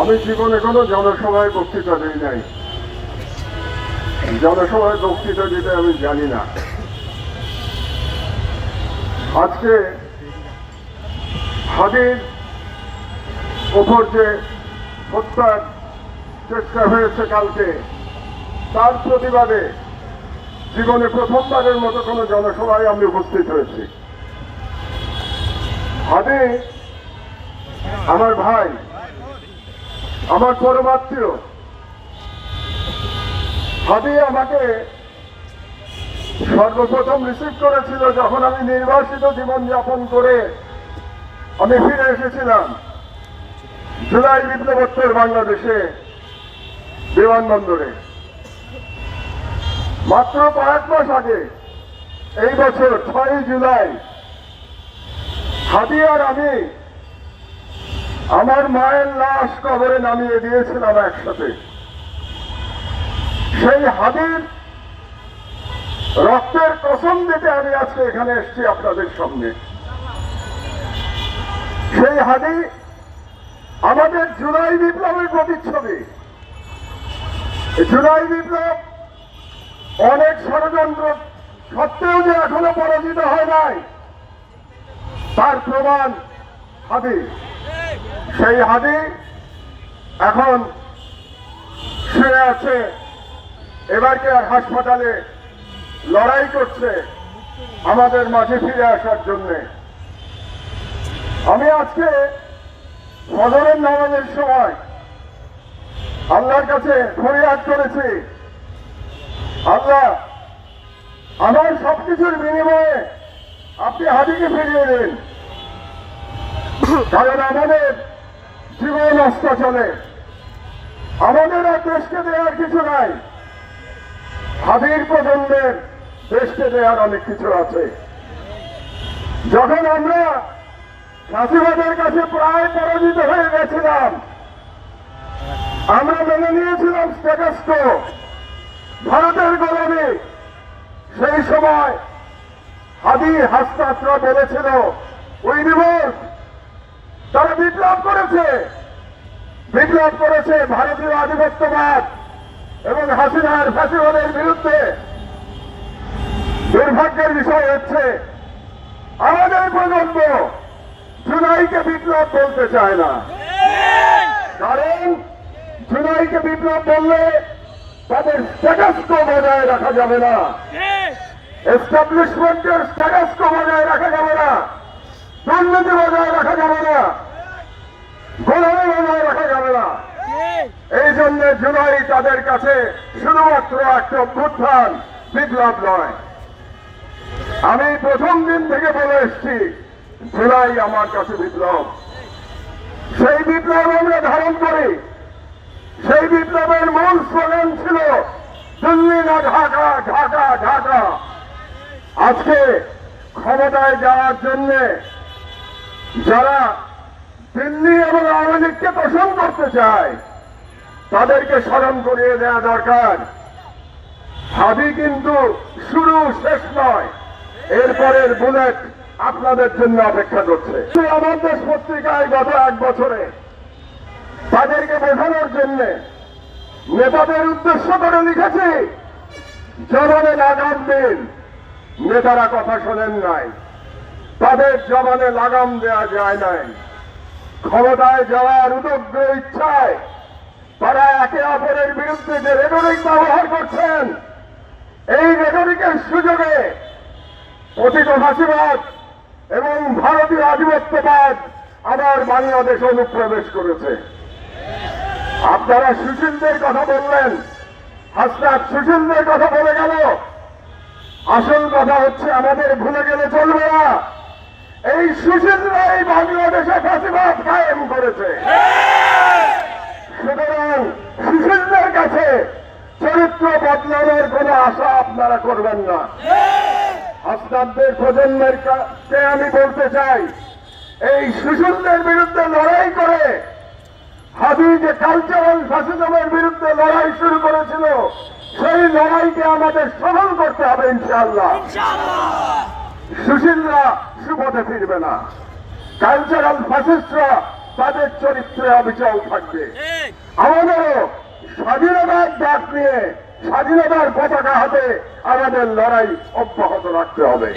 আমি জীবনে কোনো জনসভায় বক্তৃতা দিই নাই। জনসভায় বক্তৃতা দিতে আমি জানি না। আজকে হাদির ওপর যে হত্যার চেষ্টা হয়েছে কালকে, তার প্রতিবাদে জীবনে প্রথমবারের মতো কোনো জনসভায় আমি উপস্থিত হয়েছি। হাদি আমার ভাই আমার পরমাত্মীয় হাদি আমাকে সর্বপ্রথম রিসিভ করেছিল যখন আমি নির্বাসিত জীবনযাপন করে আমি ফিরে এসেছিলাম জুলাই বিপ্লবোত্তর বাংলাদেশে বিমানবন্দরে। মাত্র কয়েক মাস আগে, এই বছর ছয়ই জুলাই হাদি আর আমি আমার মায়ের লাশ কবরে নামিয়ে দিয়েছিলাম একসাথে। সেই হাদির রক্তের কসম দিতে আমি আজকে এখানে এসেছি আপনাদের সামনে। সেই হাদি আমাদের জুলাই বিপ্লবের প্রতিচ্ছবি। জুলাই বিপ্লব অনেক ষড়যন্ত্র সত্ত্বেও যে এখনও পরাজিত হয় নাই, তার প্রমাণ হাদি। সেই হাদি এখন শুয়ে আছে। এবারকে আর হাসপাতালে লড়াই করছে আমাদের মাঝে ফিরে আসার জন্যে? আমি আজকে ফজরের নামাজের সময় আল্লাহর কাছে ফরিয়াদ করেছি। আল্লাহ, আমার সবকিছুর বিনিময়ে আপনি হাদিকে ফিরিয়ে দিন। কারণ আমাদের জীবন অস্ত চলে। আমাদের আর দেশকে দেওয়ার কিছু নাই। হাদির প্রজন্মের দেশকে দেওয়ার অনেক কিছু আছে। যখন আমরা ফাঁসিবাদের কাছে প্রায় পরাজিত হয়ে গেছিলাম, আমরা মেনে নিয়েছিলাম স্ট্যাটাসকো ভারতের গোলামি। সেই সময় হাদি হাস্তাত্রা বলেছিল, ওই রিভোল্ট তারা বিপ্লব করেছে। বিপ্লব করেছে ভারতীয় আধিপত্যবাদ এবং হাসিনার ফ্যাসিবাদের বিরুদ্ধে। দুর্ভাগ্যের বিষয় হচ্ছে আমাদের প্রজন্ম জুলাইকে বিপ্লব বলতে চায় না। কারণ জুলাইকে বিপ্লব বললে তাদের স্ট্যাটাসকো বজায় রাখা যাবে না। এস্টাবলিশমেন্টের স্ট্যাটাসকো বজায় রাখা যাবে না। দুর্নীতি বজায় রাখা যাবে না। গোলামি বজায় রাখা যাবে না। এই জন্য জুলাই তাদের কাছে শুধুমাত্র একটা অভ্যুত্থান, বিপ্লব নয়। আমি প্রথম দিন থেকে বলে এসছি, জুলাই আমার কাছে বিপ্লব। সেই বিপ্লব আমরা ধারণ করি। সেই বিপ্লবের মূল স্লোগান ছিল, দিল্লি না ঢাকা ঢাকা ঢাকা। আজকে ক্ষমতায় যাওয়ার জন্যে যারা দিল্লি এবং আওয়ামী লীগকে পোষণ করতে চায়, তাদেরকে স্মরণ করিয়ে দেওয়া দরকার। হাবি কিন্তু শুরু শেষ নয়, এরপরের বুলেট আপনাদের জন্য অপেক্ষা করছে। আমার দেশ পত্রিকায় গত এক বছরে তাদেরকে বোঝানোর জন্য নেতাদের উদ্দেশ্য করে লিখেছি জবানে লাগাম দিন, নেতারা কথা শোনেন নাই। তাদের জবানে লাগাম দেওয়া যায় নাই। ক্ষমতায় যাওয়ার উদগ্র ইচ্ছায় তারা একে অপরের বিরুদ্ধে যে রেটরিক ব্যবহার করছেন, এই রেটরিকের সুযোগে অতীত ফাঁসিবাদ এবং ভারতীয় আধিপত্যবাদ আবার বাংলাদেশে অনুপ্রবেশ করেছে। আপনারা সুশীলদের কথা বললেন, হাসনাত সুশীলদের কথা বলে গেল। আসল কথা হচ্ছে আমাদের ভুলে গেলে চলবে না। এই সুশীলরাই বাংলাদেশে ফাঁসিবাদ কায়েম করেছে। সুতরাং সুশীলদের কাছে চরিত্র বদলানোর কোন আশা আপনারা করবেন না। আপনাদের প্রজন্মের কে আমি বলতে চাই, এই সুশীলদের বিরুদ্ধে লড়াই করে হাবি যে কালচারাল ফ্যাসিজমের বিরুদ্ধে লড়াই শুরু করেছিল, সেই লড়াইকে আমাদের সফল করতে হবে ইনশাআল্লাহ। সুশীলরা সুপথে ফিরবে না। কালচারাল ফ্যাসিস্টরা তাদের চরিত্রে অবিচল থাকবে। আমাদেরও স্বাধীনতার ডাক নিয়ে স্বাধীনতার পতাকা হাতে আমাদের লড়াই অব্যাহত রাখতে হবে।